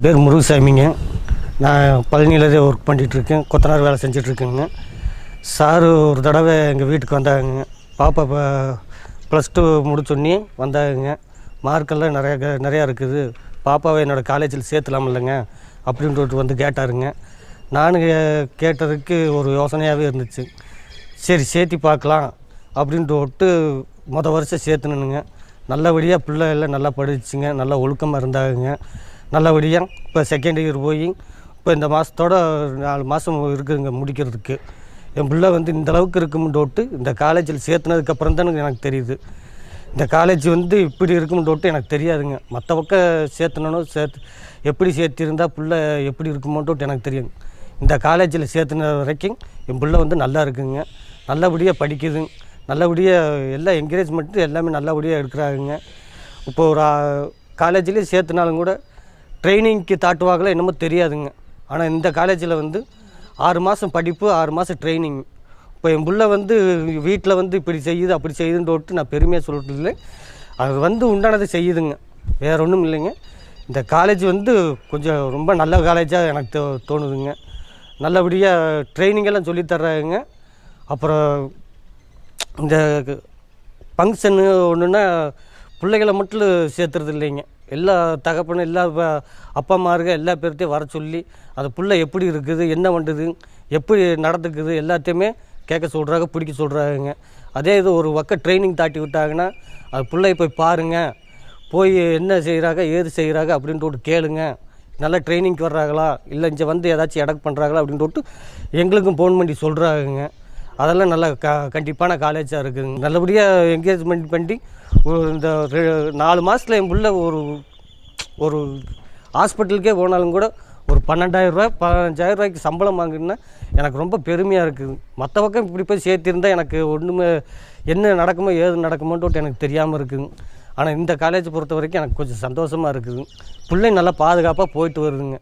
பேர் முருகசாமிங்க. நான் பழனியில் ஒர்க் பண்ணிகிட்ருக்கேன் கொத்தனார் வேலை செஞ்சிட்ருக்கேங்க சார் ஒரு தடவை எங்கள் வீட்டுக்கு வந்தாங்க பாப்பா இப்போ ப்ளஸ் டூ முடிச்சோடனே வந்தாங்க மார்க்கெல்லாம் நிறையா க- நிறையா இருக்குது. பாப்பாவை என்னோடய காலேஜில் சேர்த்துலாம் இல்லைங்க அப்படின்ட்டு வந்து கேட்டாருங்க. நானும் கேட்டதுக்கு ஒரு யோசனையாகவே இருந்துச்சு. சரி சேர்த்தி பார்க்கலாம் அப்படின்ட்டு விட்டு மொதல் வருஷம் சேர்த்துனுங்க நல்லபடியாக பிள்ளை எல்லாம் நல்லா படிச்சுங்க. நல்லா ஒழுக்கமாக இருந்தாங்க. நல்லபடியாக இப்போ செகண்ட் இயர் போய் இப்போ இந்த மாதத்தோட நாலு மாதம் இருக்குதுங்க முடிக்கிறதுக்கு. என் பிள்ளை வந்து இந்த அளவுக்கு இருக்கும்னு இந்த காலேஜில் சேர்த்துனதுக்கப்புறம் தான் எனக்கு தெரியுது. இந்த காலேஜ் வந்து இப்படி இருக்கும்னு டோட்டு எனக்கு தெரியாதுங்க. மற்ற பக்கம் சேர்த்துனோ சேர்த்து எப்படி சேர்த்திருந்தா பிள்ளை எப்படி இருக்குமோன்ட்டு எனக்கு தெரியும். இந்த காலேஜில் சேர்த்துன வரைக்கும் என் பிள்ளை வந்து நல்லா இருக்குங்க. நல்லபடியாக படிக்குதுங்க நல்லபடியாக எல்லா என்கரேஜ்மெண்ட்டு எல்லாமே நல்லபடியாக எடுக்கிறாங்க. இப்போ ஒரு காலேஜ்லேயே சேர்த்துனாலும் கூட ட்ரைனிங்க்கு தாட்டுவாங்களோ என்னமோ தெரியாதுங்க. ஆனால் இந்த காலேஜில் வந்து ஆறு மாதம் படிப்பு ஆறு மாதம் ட்ரைனிங். இப்போ என் பிள்ளை வந்து வீட்டில் வந்து இப்படி செய்யுது அப்படி செய்யுதுன்னு விட்டு நான் பெருமையாக சொல்லிட்டு இல்லை அது வந்து உண்டானதை செய்யுதுங்க. வேற ஒன்றும் இல்லைங்க. இந்த காலேஜ் வந்து கொஞ்சம் ரொம்ப நல்ல காலேஜாக எனக்கு தோ- தோணுதுங்க. நல்லபடியாக ட்ரைனிங் எல்லாம் சொல்லித் தர்றாங்க. அப்புறம் இந்த ஃபங்க்ஷனு ஒன்றுன்னா பிள்ளைகளை மட்டும் சேர்த்துறது இல்லைங்க. எல்லா தகப்பனும் எல்லா அப்பா அப்பா அம்மாருங்க எல்லா பேர்த்தையும் வர சொல்லி அந்த பிள்ளை எப்படி இருக்குது என்ன பண்ணுது எப்படி நடந்துக்குது எல்லாத்தையுமே கேட்க சொல்கிறாங்க பிடிக்க சொல்கிறாங்க அதே இது ஒரு பக்கம் ட்ரைனிங் தாட்டி விட்டாங்கன்னா அது பிள்ளைய போய் பாருங்கள் போய் என்ன செய்கிறாங்க ஏது செய்கிறாங்க அப்படின்ட்டு ஒரு கேளுங்க. நல்லா ட்ரைனிங்க்கு வர்றாங்களா இல்லை இங்கே வந்து ஏதாச்சும் எடக்கு பண்ணுறாங்களா அப்படின்ட்டு எங்களுக்கும் ஃபோன் பண்ணி சொல்கிறாங்க அதெல்லாம் நல்லா க கண்டிப்பான காலேஜாக இருக்குதுங்க நல்லபடியாக என்கேஜ்மெண்ட் பண்ணி இந்த நாலு மாதத்தில் என் பிள்ளை ஒரு ஒரு ஹாஸ்பிட்டலுக்கே போனாலும் கூட ஒரு பன்னெண்டாயிரரூவா பதினஞ்சாயிரம் ரூபாய்க்கு சம்பளம் வாங்குன்னா எனக்கு ரொம்ப பெருமையாக இருக்குது மற்ற பக்கம் இப்படி போய் சேர்த்திருந்தா எனக்கு ஒன்றுமே என்ன நடக்குமோ ஏது நடக்குமோன்ட்டு எனக்கு தெரியாமல் இருக்குதுங்க ஆனால் இந்த காலேஜ் பொறுத்த வரைக்கும் எனக்கு கொஞ்சம் சந்தோஷமாக இருக்குது பிள்ளை நல்லா பாதுகாப்பாக போயிட்டு வருதுங்க.